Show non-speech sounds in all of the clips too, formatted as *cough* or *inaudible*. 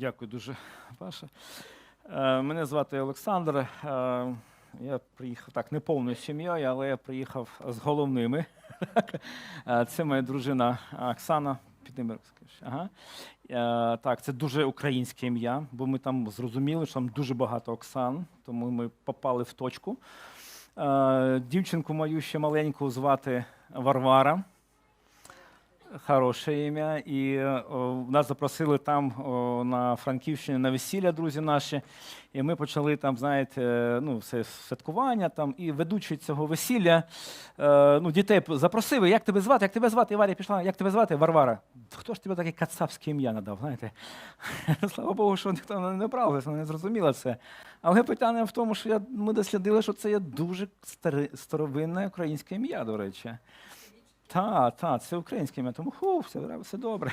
Дякую дуже, *laughs* Паша. Е, Мене звати Олександр. Е, Я приїхав так, не повною сім'єю, але я приїхав з головними. *laughs* Е, Це моя дружина Оксана. Ага. Так, це дуже українське ім'я, бо ми там зрозуміли, що там дуже багато Оксан, тому ми попали в точку. Дівчинку мою ще маленьку звати Варвара. Хороше ім'я. І о, нас запросили там о, на Франківщині на весілля, друзі наші. І ми почали там, знаєте, е, ну, все святкування там. І ведучий цього весілля е, ну, дітей запросив, як тебе звати? Як тебе звати? І Варя пішла, як тебе звати? Варвара. Хто ж тебе таке кацапське ім'я надав? знаєте? *laughs* Слава Богу, що ніхто не направився, не зрозуміла це. Але питання в тому, що я, ми дослідили, що це є дуже старовинне українське ім'я, до речі. Так, так, це українське ім'я, тому ху, все, все добре.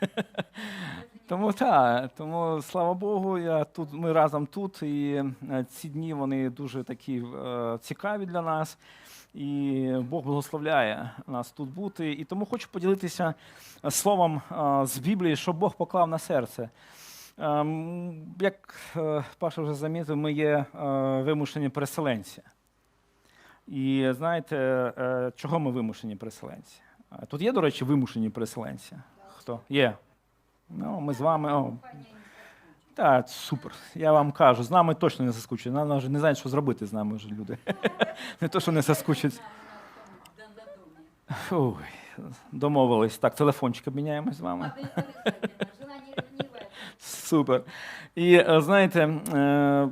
*laughs* тому так, тому слава Богу, я тут, ми разом тут, і е, ці дні вони дуже такі е, цікаві для нас. І Бог благословляє нас тут бути. І тому хочу поділитися е, словом е, з Біблії, що Бог поклав на серце. Ем, Як е, Паша вже замітив, ми є е, вимушені переселенці. І знаєте, е, чого ми вимушені переселенці? Тут є, до речі, вимушені переселенці. Хто? Є. Ну, ми з вами. О. Так, супер. Я вам кажу, з нами точно не заскучать. Нам вже не знають, що зробити з нами вже люди. *laughs* Не то, що не заскучать. Ой, домовились. Так, телефончик обміняємось з вами. Супер. І е, знаєте, е, е,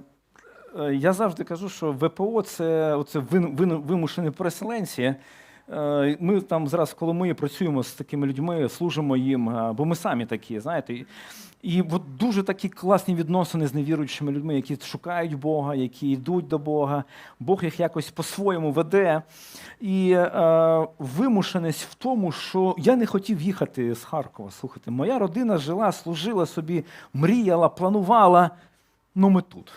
я завжди кажу, що ВПО це оце вимушені переселенці. Е, Ми там зараз в Коломиї працюємо з такими людьми, служимо їм, е, бо ми самі такі, знаєте. І от дуже такі класні відносини з невіруючими людьми, які шукають Бога, які йдуть до Бога. Бог їх якось по-своєму веде. І е, вимушеність в тому, що я не хотів їхати з Харкова. Слухайте, моя родина жила, служила собі, мріяла, планувала. Ну ми тут.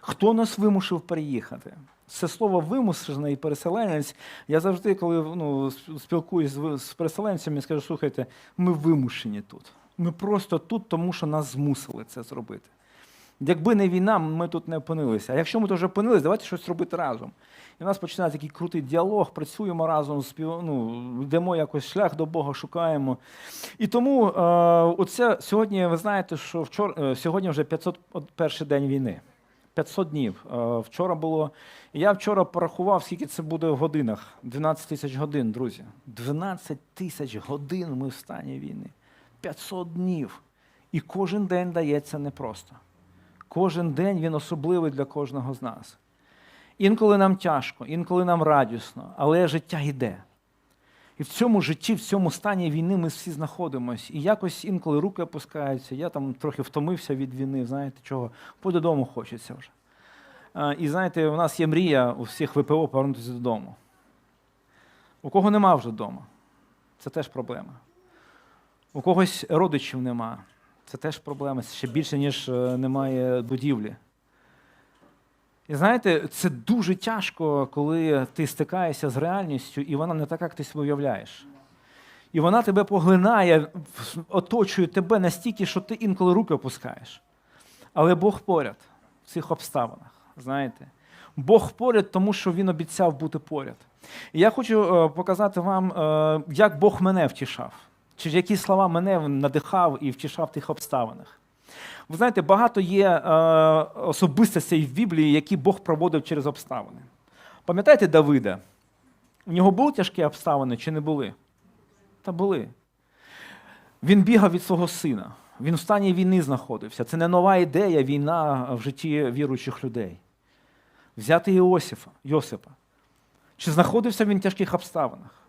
Хто нас вимусив переїхати? Це слово вимушений переселенець. Я завжди, коли ну, спілкуюсь з переселенцями, скажу, слухайте, ми вимушені тут. Ми просто тут, тому що нас змусили це зробити. Якби не війна, ми тут не опинилися. А якщо ми тут вже опинилися, давайте щось робити разом. І в нас починається такий крутий діалог, працюємо разом, спів... ну, йдемо якось шлях до Бога, шукаємо. І тому е, оце сьогодні, ви знаєте, що вчора, е, сьогодні вже 501 день війни. 500 днів. Е, Вчора було. Я вчора порахував, скільки це буде в годинах. 12 тисяч годин, друзі. 12 тисяч годин ми в стані війни. 500 днів. І кожен день дається непросто. Кожен день він особливий для кожного з нас. Інколи нам тяжко, інколи нам радісно, але життя йде. І в цьому житті, в цьому стані війни ми всі знаходимося. І якось інколи руки опускаються. Я там трохи втомився від війни, знаєте чого? По додому хочеться вже. І знаєте, у нас є мрія у всіх ВПО повернутися додому. У кого нема вже вдома, це теж проблема. У когось родичів нема, це теж проблема. Ще більше, ніж е, немає будівлі. І знаєте, це дуже тяжко, коли ти стикаєшся з реальністю, і вона не така, як ти собі уявляєш. І вона тебе поглинає, оточує тебе настільки, що ти інколи руки опускаєш. Але Бог поряд в цих обставинах. Знаєте? Бог поряд, тому що Він обіцяв бути поряд. І я хочу е, показати вам, е, як Бог мене втішав, чи які слова мене надихав і втішав в тих обставинах. Ви знаєте, багато є е, особистостей в Біблії, які Бог проводив через обставини. Пам'ятаєте Давида? У нього були тяжкі обставини чи не були? Та були. Він бігав від свого сина. Він в стані війни знаходився. Це не нова ідея, війна в житті віруючих людей. Взяти Іосифа, Йосипа. Чи знаходився він в тяжких обставинах?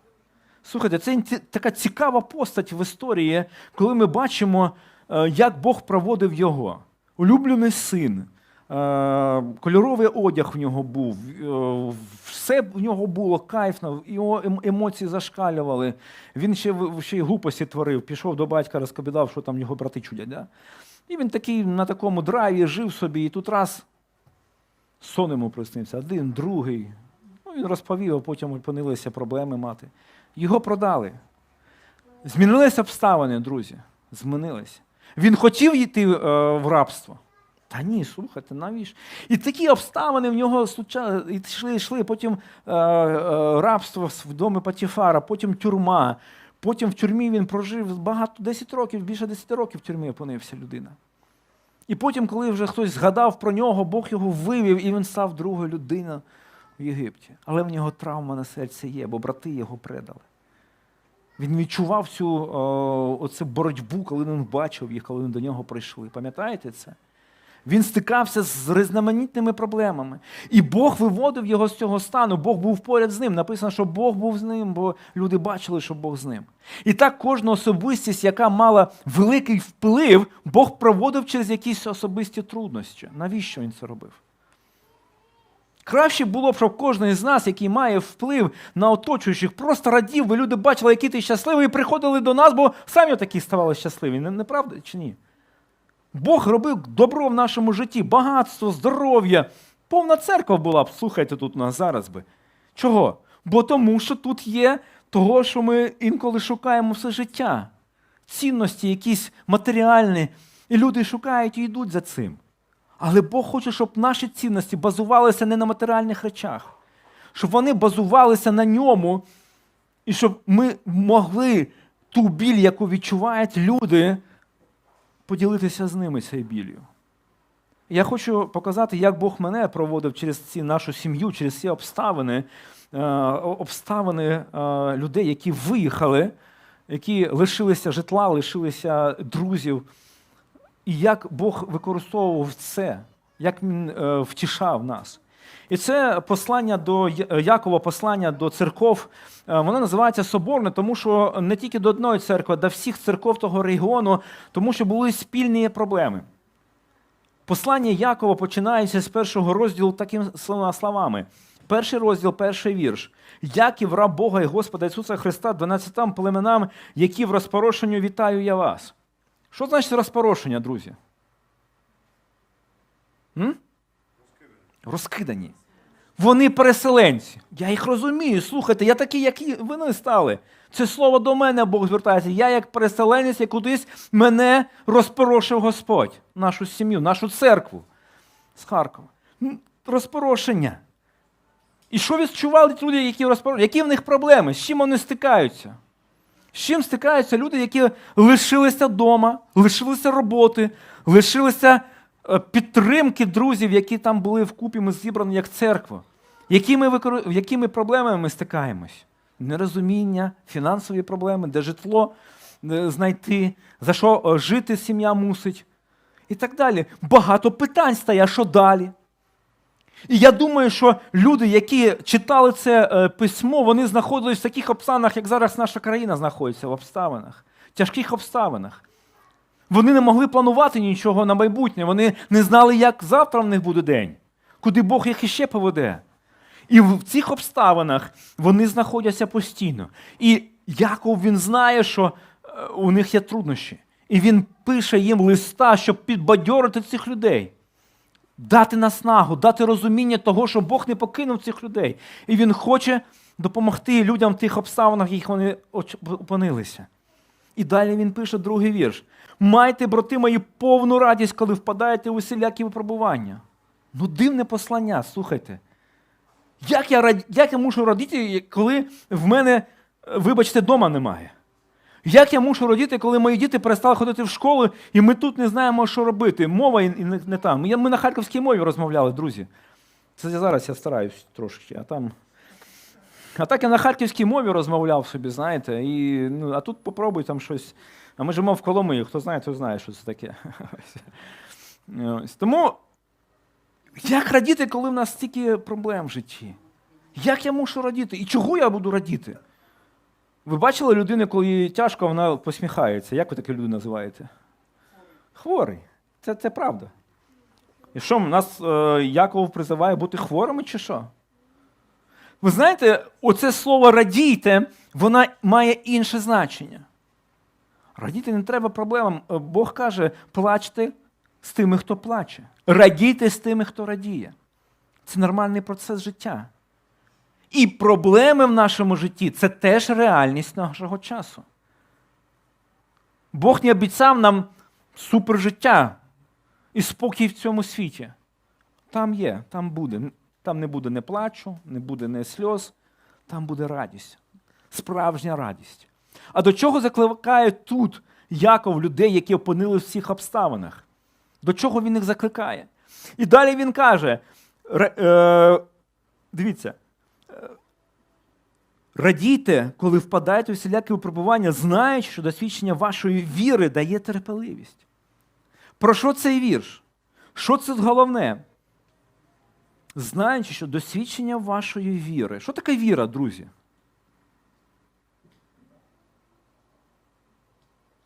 Слухайте, це така цікава постать в історії, коли ми бачимо, як Бог проводив його. Улюблений син, е, кольоровий одяг в нього був, е, все в нього було кайфно, його ем- емоції зашкалювали. Він ще, ще й глупості творив, пішов до батька, розповідав, що там його брати чудять. Да? І він такий на такому драйві жив собі, і тут раз сон йому приснився, один, другий. Ну, він розповів, а потім опинилися проблеми мати. Його продали. Змінилися обставини, друзі. Змінилися. Він хотів йти е, в рабство. Та ні, слухайте, навіщо? І такі обставини в нього йшли, йшли, потім е, е, рабство в домі Патіфара, потім тюрма. Потім в тюрмі він прожив багато 10 років, більше 10 років в тюрмі опинився людина. І потім, коли вже хтось згадав про нього, Бог його вивів, і він став другою людиною в Єгипті. Але в нього травма на серці є, бо брати його предали. Він відчував цю о, оцю боротьбу, коли він бачив їх, коли вони до нього прийшли. Пам'ятаєте це? Він стикався з різноманітними проблемами. І Бог виводив його з цього стану. Бог був поряд з ним. Написано, що Бог був з ним, бо люди бачили, що Бог з ним. І так кожна особистість, яка мала великий вплив, Бог проводив через якісь особисті труднощі. Навіщо він це робив? Краще було б, щоб кожен із нас, який має вплив на оточуючих, просто радів, бо люди бачили, який ти щасливий, і приходили до нас, бо самі такі ставали щасливі. Не, не чи ні? Бог робив добро в нашому житті, багатство, здоров'я. Повна церква була б, слухайте тут у нас зараз би. Чого? Бо тому, що тут є того, що ми інколи шукаємо все життя. Цінності, якісь матеріальні. І люди шукають і йдуть за цим. Але Бог хоче, щоб наші цінності базувалися не на матеріальних речах, щоб вони базувалися на ньому, і щоб ми могли ту біль, яку відчувають люди, поділитися з ними цією біллю. Я хочу показати, як Бог мене проводив через ці нашу сім'ю, через ці обставини, е, обставини е, людей, які виїхали, які лишилися житла, лишилися друзів. І як Бог використовував це, як він е, втішав нас. І це послання до Якова, послання до церков, е, воно називається Соборне, тому що не тільки до одної церкви, а до всіх церков того регіону, тому що були спільні проблеми. Послання Якова починається з першого розділу такими словами. Перший розділ, перший вірш. Яків, раб Бога і Господа Ісуса Христа, 12 племенам, які в розпорошенню вітаю я вас. Що значить розпорошення, друзі? М? Розкидані. Вони переселенці. Я їх розумію. Слухайте, я такий, як вони стали. Це слово до мене Бог звертається. Я, як переселенець, як кудись мене розпорошив Господь, нашу сім'ю, нашу церкву з Харкова. Розпорошення. І що відчували люди, які розпорошені? Які в них проблеми? З чим вони стикаються? З чим стикаються люди, які лишилися вдома, лишилися роботи, лишилися підтримки друзів, які там були вкупі, ми зібрані як церква. Якими, викор... якими проблемами ми стикаємось? Нерозуміння, фінансові проблеми, де житло знайти, за що жити сім'я мусить. І так далі. Багато питань стає, що далі. І я думаю, що люди, які читали це е, письмо, вони знаходились в таких обставинах, як зараз наша країна знаходиться в обставинах, тяжких обставинах. Вони не могли планувати нічого на майбутнє, вони не знали, як завтра в них буде день, куди Бог їх іще поведе. І в цих обставинах вони знаходяться постійно. І Яков він знає, що е, у них є труднощі. І він пише їм листа, щоб підбадьорити цих людей дати наснагу, дати розуміння того, що Бог не покинув цих людей. І Він хоче допомогти людям в тих обставинах, в яких вони опинилися. І далі він пише другий вірш: Майте, брати мої, повну радість, коли впадаєте у усілякі випробування. Ну, дивне послання, слухайте. Як я як я мушу радіти, коли в мене, вибачте, дома немає? Як я мушу родити, коли мої діти перестали ходити в школу, і ми тут не знаємо, що робити? Мова не, там. Ми на харківській мові розмовляли, друзі. Це зараз я стараюсь трошки, а там. А так я на харківській мові розмовляв собі, знаєте, і, ну, а тут попробуй там щось. А ми живемо в Коломиї, хто знає, той знає, що це таке. *laughs* Тому як радіти, коли в нас стільки проблем в житті? Як я мушу радіти? І чого я буду радіти? Ви бачили людину, коли тяжко, вона посміхається. Як ви таке люди називаєте? Хворий. Це це правда. І що, нас е, Яков призиває бути хворими чи що? Ви знаєте, оце слово радійте, воно має інше значення. Радіти не треба проблемам. Е, Бог каже, плачте з тими, хто плаче. Радійте з тими, хто радіє. Це нормальний процес життя. І проблеми в нашому житті це теж реальність нашого часу. Бог не обіцяв нам супержиття і спокій в цьому світі. Там є, там буде. Там не буде не плачу, не буде не сльоз, там буде радість, справжня радість. А до чого закликає тут Яков людей, які опинилися в цих обставинах? До чого він їх закликає? І далі він каже: е, дивіться, радійте, коли впадаєте у всілякі випробування, знаючи, що досвідчення вашої віри дає терпеливість. Про що цей вірш? Що це головне? Знаючи, що досвідчення вашої віри. Що таке віра, друзі?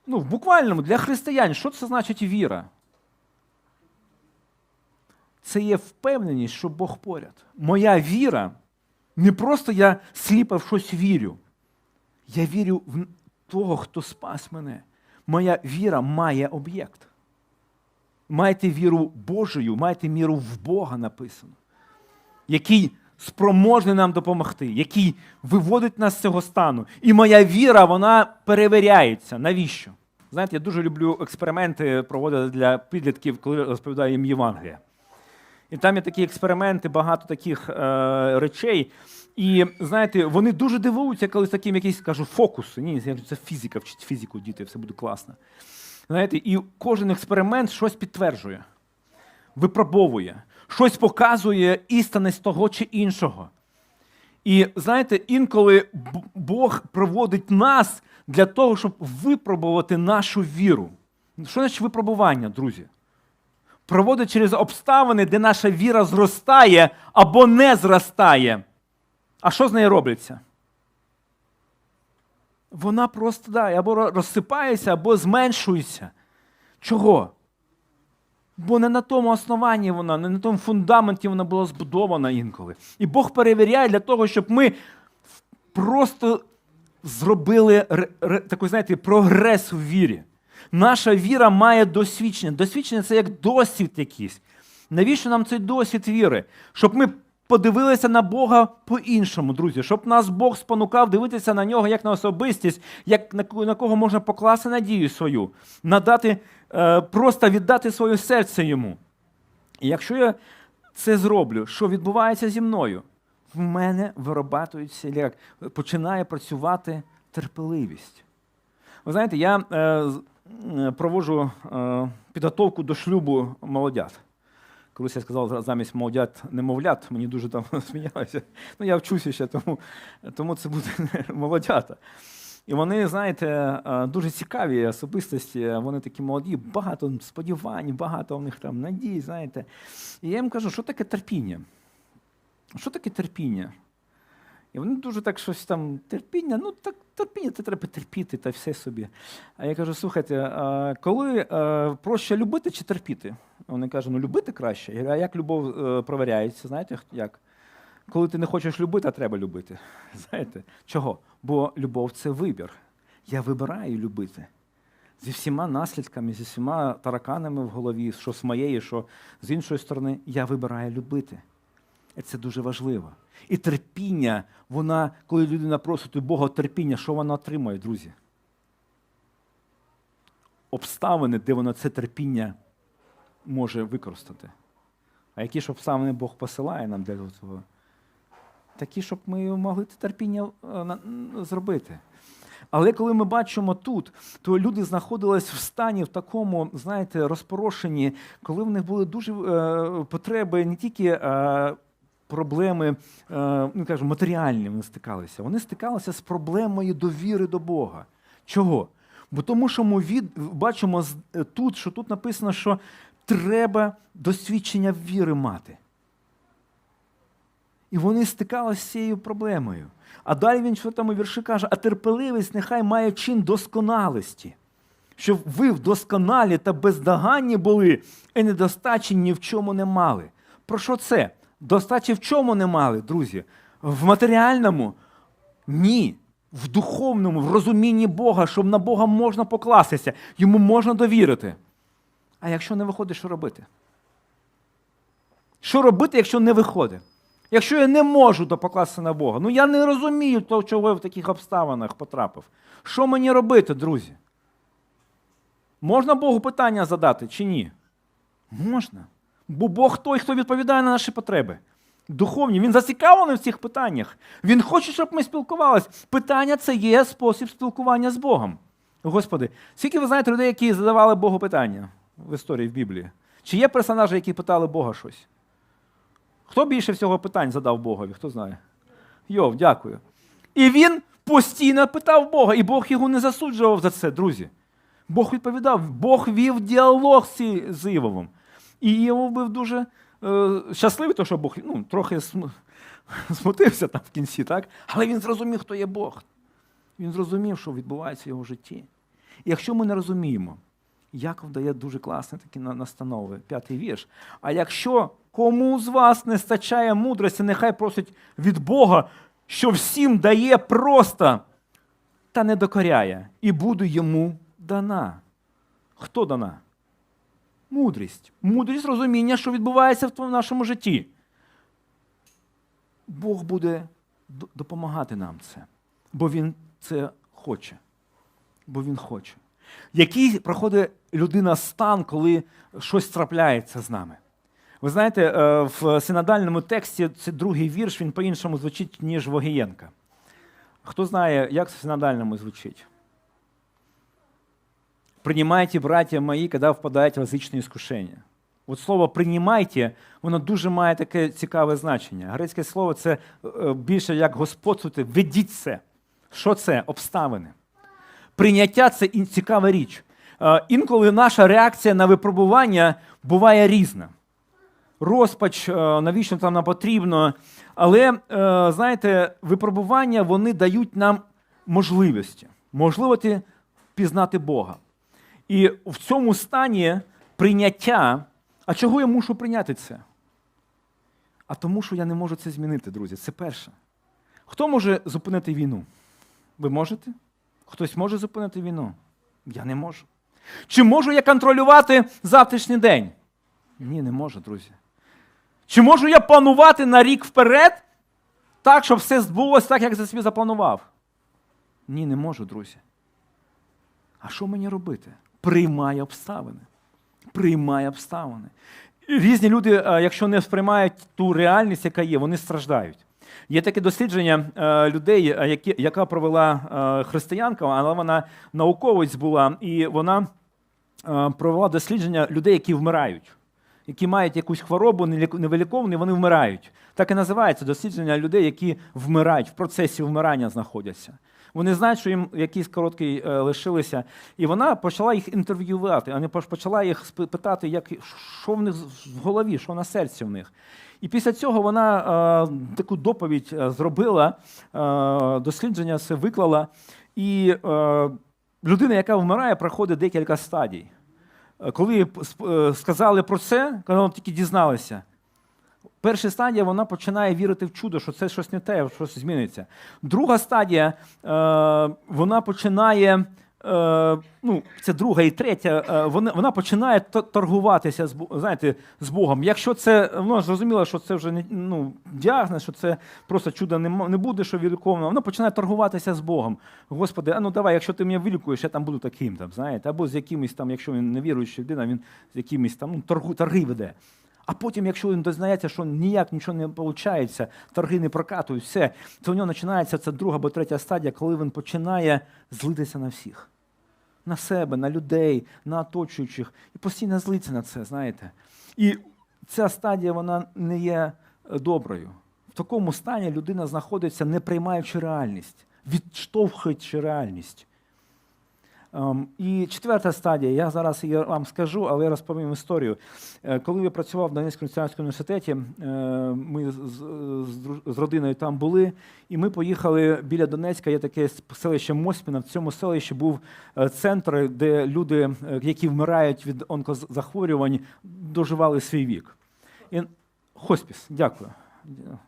Ну, в буквальному для християн, що це значить віра? Це є впевненість, що Бог поряд. Моя віра не просто я сліпо в щось вірю. Я вірю в того, хто спас мене. Моя віра має об'єкт. Майте віру Божою, майте віру в Бога написано, який спроможний нам допомогти, який виводить нас з цього стану. І моя віра, вона перевіряється. Навіщо? Знаєте, я дуже люблю експерименти проводити для підлітків, коли розповідаю їм Євангелія. І там є такі експерименти, багато таких е, речей. І знаєте, вони дуже дивуються, коли з таким якісь кажу, фокуси. Ні, це фізика, вчить фізику, діти, все буде класно. Знаєте, і кожен експеримент щось підтверджує, випробовує, щось показує істинність того чи іншого. І знаєте, інколи Бог проводить нас для того, щоб випробувати нашу віру. Що значить випробування, друзі? Проводить через обставини, де наша віра зростає або не зростає. А що з нею робиться? Вона просто да, або розсипається, або зменшується. Чого? Бо не на тому основанні вона, не на тому фундаменті вона була збудована інколи. І Бог перевіряє для того, щоб ми просто зробили такий, знаєте, прогрес у вірі. Наша віра має досвідчення. Досвідчення це як досвід якийсь. Навіщо нам цей досвід віри? Щоб ми подивилися на Бога по-іншому, друзі, щоб нас Бог спонукав дивитися на нього як на особистість, як на кого можна покласти надію свою, надати, е, просто віддати своє серце йому. І якщо я це зроблю, що відбувається зі мною? В мене вирабатується, як починає працювати терпеливість. Ви знаєте, я е, проводжу е, підготовку до шлюбу молодят. Колись я сказав замість молодят немовлят, мені дуже там *laughs* сміялися. Ну, я вчуся ще, тому, тому це буде *laughs* молодята. І вони, знаєте, е, дуже цікаві особистості, вони такі молоді, багато сподівань, багато у них там надій, знаєте. І я їм кажу, що таке терпіння? Що таке терпіння? І вони дуже так щось там терпіння, ну так терпіння, це треба терпіти та все собі. А я кажу: слухайте, коли е, проще любити чи терпіти? Вони кажуть, ну любити краще. А як любов е, проваряється? Знаєте як? Коли ти не хочеш любити, а треба любити. *laughs* Знаєте? Чого? Бо любов це вибір. Я вибираю любити. Зі всіма наслідками, зі всіма тараканами в голові, що з моєї, що з іншої сторони, я вибираю любити. І це дуже важливо. І терпіння, вона, коли людина просить у Бога терпіння, що вона отримує, друзі? Обставини, де вона це терпіння може використати. А які ж обставини Бог посилає нам для цього? Такі, щоб ми могли це терпіння е, зробити. Але коли ми бачимо тут, то люди знаходились в стані в такому, знаєте, розпорошенні, коли в них були дуже е, потреби не тільки е, проблеми, е, ну кажемо, матеріальні вони стикалися. Вони стикалися з проблемою довіри до Бога. Чого? Бо тому, що ми від, бачимо е, тут, що тут написано, що треба досвідчення віри мати. І вони стикалися з цією проблемою. А далі він в четвертому вірші каже: а терпеливість нехай має чин досконалості, щоб ви вдосконалі та бездоганні були і недостачі ні в чому не мали. Про що це? Достачі в чому не мали, друзі? В матеріальному? Ні. В духовному, в розумінні Бога, щоб на Бога можна покластися, йому можна довірити. А якщо не виходить, що робити? Що робити, якщо не виходить? Якщо я не можу допокластися на Бога, ну я не розумію того, чого я в таких обставинах потрапив. Що мені робити, друзі? Можна Богу питання задати чи ні? Можна. Бо Бог той, хто відповідає на наші потреби. Духовні, він зацікавлений в цих питаннях. Він хоче, щоб ми спілкувалися. Питання це є спосіб спілкування з Богом. Господи, скільки ви знаєте людей, які задавали Богу питання в історії в Біблії? Чи є персонажі, які питали Бога щось? Хто більше всього питань задав Богові? Хто знає? Йов, дякую. І він постійно питав Бога, і Бог його не засуджував за це, друзі. Бог відповідав, Бог вів діалог з І- з Івовом. І Іов був дуже е, щасливий, тому що Бог ну, трохи см- *laughs* смутився там в кінці, так? але він зрозумів, хто є Бог. Він зрозумів, що відбувається в його житті. І якщо ми не розуміємо, Яков дає дуже класні такі настанови, п'ятий вірш. А якщо кому з вас не стачає мудрості, нехай просить від Бога, що всім дає просто та не докоряє, і буде йому дана. Хто дана? Мудрість. Мудрість розуміння, що відбувається в нашому житті. Бог буде допомагати нам це, бо Він це хоче. Бо Він хоче. Який проходить людина стан, коли щось трапляється з нами? Ви знаєте, е, в синодальному тексті це другий вірш, він по-іншому звучить, ніж Вогієнка. Хто знає, як в синодальному звучить? Принимайте, братья мої, коли впадаєте в язичне іскушення. От слово «приймайте», воно дуже має таке цікаве значення. Грецьке слово це е, більше як господствуйте, ведіть це. Що це? Обставини. Прийняття це цікава річ. Е, Інколи наша реакція на випробування буває різна. Розпач, е, навіщо там нам потрібно. Але, знаєте, випробування вони дають нам можливості, можливості пізнати Бога. І в цьому стані прийняття, а чого я мушу прийняти це? А тому, що я не можу це змінити, друзі. Це перше. Хто може зупинити війну? Ви можете? Хтось може зупинити війну? Я не можу. Чи можу я контролювати завтрашній день? Ні, не можу, друзі. Чи можу я планувати на рік вперед, так, щоб все збулося так, як я собі запланував? Ні, не можу, друзі. А що мені робити? Приймай обставини. Приймай обставини. Різні люди, е, якщо не сприймають ту реальність, яка є, вони страждають. Є таке дослідження е, людей, е, яка провела християнка, але вона науковець була, і вона провела дослідження людей, які вмирають, які мають якусь хворобу, невиліковну, вони вмирають. Так і називається дослідження людей, які вмирають, в процесі вмирання знаходяться. Вони знають, що їм якийсь короткий е, лишилися. І вона почала їх інтерв'ювати, а почала їх питати, як, що в них в голові, що на серці в них. І після цього вона е, таку доповідь е, зробила, е, дослідження це виклала. І е, людина, яка вмирає, проходить декілька стадій. Е, Коли сказали про це, коли вона тільки дізналася, перша стадія вона починає вірити в чудо, що це щось не те, щось зміниться. Друга стадія, е, вона починає. е, Ну, це друга і третя, е, вона, вона починає торгуватися з, знаєте, з Богом. Якщо це, вона зрозуміла, що це вже не ну, діагноз, що це просто чудо не, не буде, що виліковано, вона починає торгуватися з Богом. Господи, а ну давай, якщо ти мене вилікуєш, я там буду таким, там, знаєте, або з якимось там, якщо він не віруючий людина, він з якимось там ну, торгу, торги веде. А потім, якщо він дознається, що ніяк нічого не виходить, торги не прокатують, все, то в нього починається ця друга або третя стадія, коли він починає злитися на всіх. На себе, на людей, на оточуючих. І постійно злиться на це, знаєте. І ця стадія вона не є е, доброю. В такому стані людина знаходиться, не приймаючи реальність, відштовхуючи реальність. Ем, І четверта стадія, я зараз її вам скажу, але я розповім історію. Е, Коли я працював в Донецькому національному університеті, е, ми з, родиною там були, і ми поїхали біля Донецька, є таке селище Мосьміна. В цьому селищі був е, центр, де люди, які вмирають від онкозахворювань, доживали свій вік. І, хоспіс, дякую.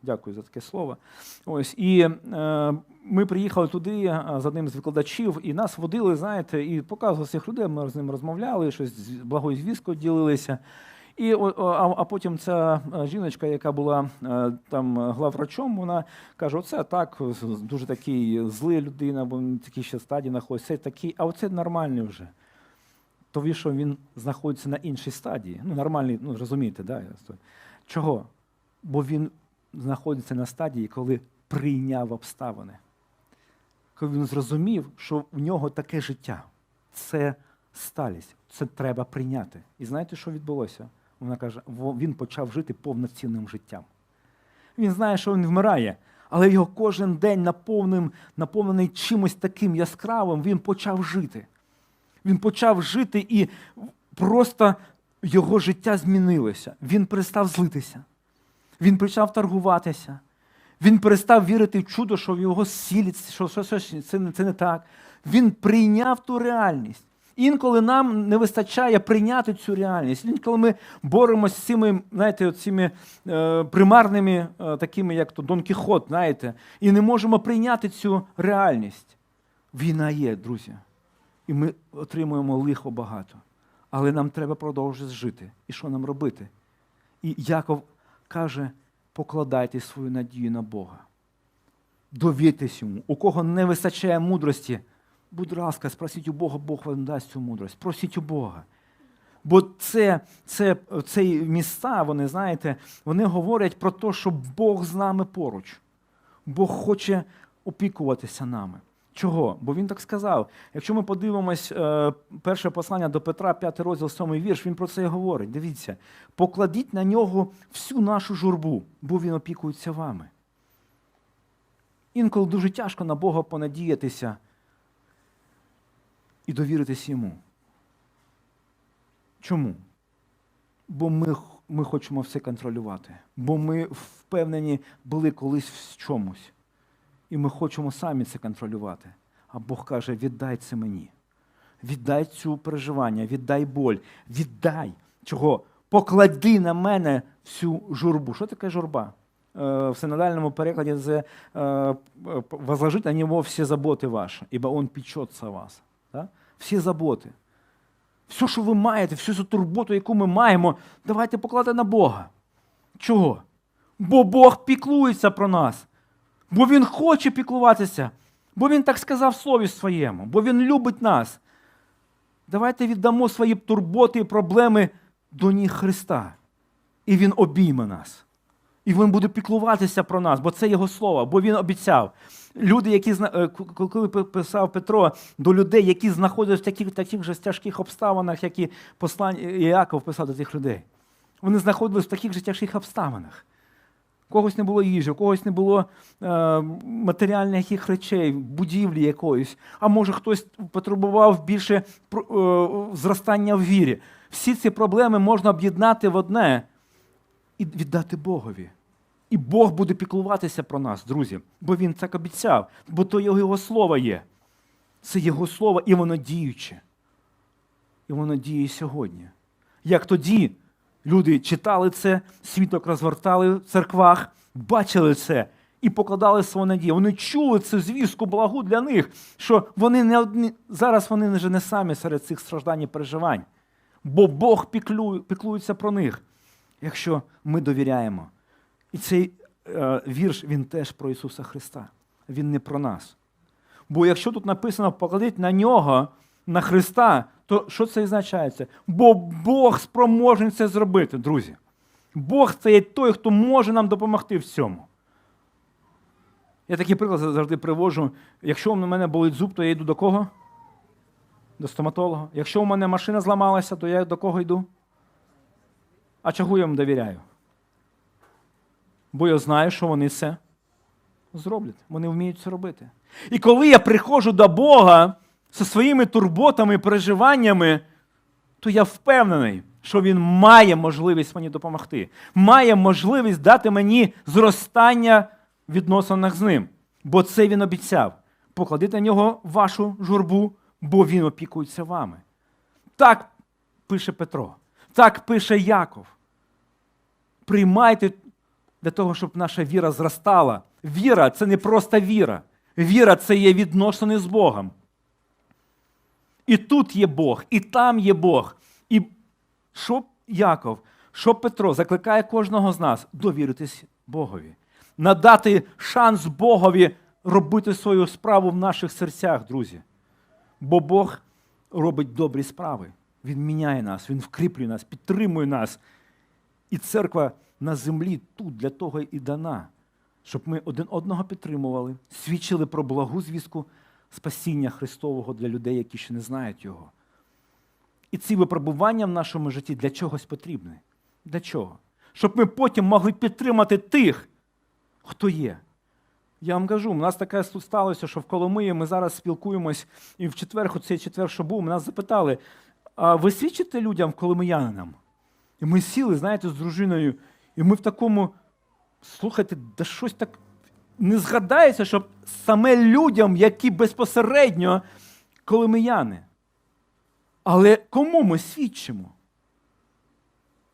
Дякую за таке слово. Ось і е, ми приїхали туди е, з одним з викладачів, і нас водили, знаєте, і показували цих людей. Ми з ними розмовляли, щось з благою звісткою ділилися. І а, а потім ця е, жіночка, яка була е, там главврачом, вона каже: оце так, дуже такий злий людина, бо він такій ще стадії знаходиться, це такий, а оце нормальний вже. Тому що він знаходиться на іншій стадії. Ну, нормальний, ну розумієте, да? Чого? Бо він знаходиться на стадії, коли прийняв обставини. Коли він зрозумів, що в нього таке життя. Це сталість, це треба прийняти. І знаєте, що відбулося? Вона каже, він почав жити повноцінним життям. Він знає, що він вмирає, але його кожен день наповним, наповнений чимось таким яскравим, він почав жити. Він почав жити і просто його життя змінилося. Він перестав злитися. Він почав торгуватися. Він перестав вірити в чудо, що в його сілі, що, це, не- це не так. Він прийняв ту реальність. Інколи нам не вистачає прийняти цю реальність. Інколи ми боремося з цими, знаєте, цими е, примарними, е, такими, як то Дон Кіхот, знаєте, і не можемо прийняти цю реальність. Війна є, друзі. І ми отримуємо лихо багато. Але нам треба продовжувати жити. І що нам робити? І Яков каже: покладайте свою надію на Бога. Довіртесь йому. У кого не вистачає мудрості, будь ласка, спросіть у Бога, Бог вам дасть цю мудрість. Просіть у Бога. Бо це, це, ці міста, вони, знаєте, вони говорять про те, що Бог з нами поруч. Бог хоче опікуватися нами. Чого? Бо він так сказав. Якщо ми подивимось е, перше послання до Петра, 5 розділ, 7 вірш, він про це і говорить. Дивіться, покладіть на нього всю нашу журбу, бо він опікується вами. Інколи дуже тяжко на Бога понадіятися і довіритись йому. Чому? Бо ми, ми хочемо все контролювати. Бо ми впевнені були колись в чомусь. І ми хочемо самі це контролювати. А Бог каже: віддай це мені. Віддай цю переживання, віддай боль, віддай. Чого? Поклади на мене всю журбу. Що таке журба? Е, В синодальному перекладі це е, возложить на нього всі заботи ваші, ібо він печеться вас. Да? Всі заботи. Все, що ви маєте, всю цю турботу, яку ми маємо, давайте покладати на Бога. Чого? Бо Бог піклується про нас. Бо Він хоче піклуватися. Бо Він так сказав в слові своєму, бо Він любить нас. Давайте віддамо свої турботи і проблеми до ніг Христа. І Він обійме нас. І Він буде піклуватися про нас, бо це Його слово, бо Він обіцяв. Люди, які е, коли писав Петро до людей, які знаходились в таких, таких же тяжких обставинах, як і послань Іаков писав до цих людей. Вони знаходились в таких же тяжких обставинах. У когось не було їжі, у когось не було е, матеріальних речей, будівлі якоїсь, а може хтось потребував більше е, зростання в вірі. Всі ці проблеми можна об'єднати в одне і віддати Богові. І Бог буде піклуватися про нас, друзі, бо Він так обіцяв, бо то його, слово є. Це Його слово, і воно діюче. І воно діє сьогодні. Як тоді люди читали це, світок розвертали в церквах, бачили це і покладали свою надію. Вони чули цю звістку благу для них, що вони не одні, зараз вони вже не самі серед цих страждань і переживань. Бо Бог піклює, піклується про них, якщо ми довіряємо. І цей е, вірш він теж про Ісуса Христа. Він не про нас. Бо якщо тут написано покладіть на нього, на Христа, то що це означає? Бо Бог спроможний це зробити, друзі. Бог це є той, хто може нам допомогти в цьому. Я такий приклад завжди привожу. Якщо у мене болить зуб, то я йду до кого? До стоматолога. Якщо у мене машина зламалася, то я до кого йду? А чого я їм довіряю? Бо я знаю, що вони це зроблять. Вони вміють це робити. І коли я приходжу до Бога зі своїми турботами переживаннями, то я впевнений, що Він має можливість мені допомогти, має можливість дати мені зростання в відносинах з ним. Бо це він обіцяв. Покладіть на нього вашу журбу, бо він опікується вами. Так пише Петро, так пише Яков. Приймайте для того, щоб наша віра зростала. Віра це не просто віра. Віра це є відносини з Богом. І тут є Бог, і там є Бог. І що Яков, що Петро закликає кожного з нас довіритись Богові, надати шанс Богові робити свою справу в наших серцях, друзі. Бо Бог робить добрі справи. Він міняє нас, Він вкріплює нас, підтримує нас. І церква на землі тут для того і дана, щоб ми один одного підтримували, свідчили про благу звістку спасіння Христового для людей, які ще не знають Його. І ці випробування в нашому житті для чогось потрібні. Для чого? Щоб ми потім могли підтримати тих, хто є. Я вам кажу, у нас таке сталося, що в Коломиї ми зараз спілкуємось, і в четвер, цей четвер, що був, нас запитали: а ви свідчите людям коломиянинам? І ми сіли, знаєте, з дружиною, і ми в такому, слухайте, да щось так не згадається, щоб саме людям, які безпосередньо коломияни. Але кому ми свідчимо?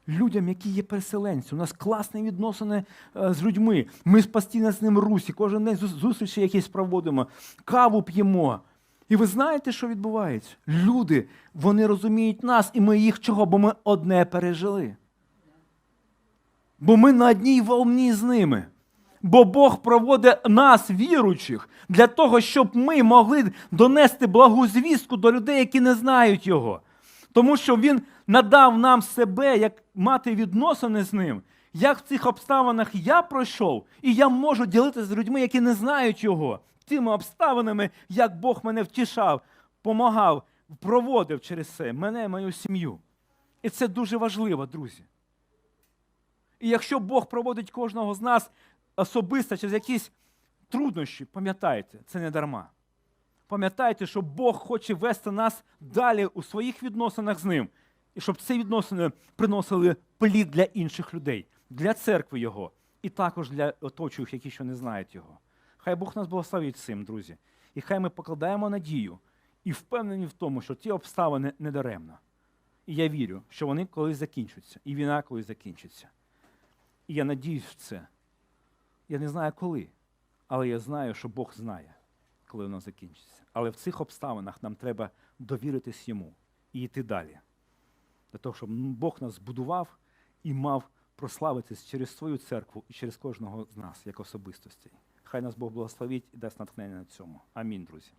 Людям, які є переселенці. У нас класні відносини е, з людьми. Ми постійно з ним русі, кожен день зу- зустрічі якісь проводимо, каву п'ємо. І ви знаєте, що відбувається? Люди, вони розуміють нас, і ми їх чого? Бо ми одне пережили. Бо ми на одній волні з ними. Бо Бог проводить нас, віруючих, для того, щоб ми могли донести благу звістку до людей, які не знають Його. Тому що Він надав нам себе, як мати відносини з ним. Як в цих обставинах я пройшов, і я можу ділитися з людьми, які не знають його, тими обставинами, як Бог мене втішав, помагав, проводив через це мене і мою сім'ю. І це дуже важливо, друзі. І якщо Бог проводить кожного з нас особисто через якісь труднощі, пам'ятайте, це не дарма. Пам'ятайте, що Бог хоче вести нас далі у своїх відносинах з ним, і щоб ці відносини приносили плід для інших людей, для церкви Його, і також для оточуючих, які ще не знають Його. Хай Бог нас благословить цим, друзі. І хай ми покладаємо надію і впевнені в тому, що ті обставини не даремно. І я вірю, що вони колись закінчаться, і війна колись закінчиться. І я надіюсь в це. Я не знаю коли, але я знаю, що Бог знає, коли воно закінчиться. Але в цих обставинах нам треба довіритись йому і йти далі. Для того, щоб Бог нас збудував і мав прославитись через свою церкву і через кожного з нас, як особистостей. Хай нас Бог благословить і дасть натхнення на цьому. Амінь, друзі.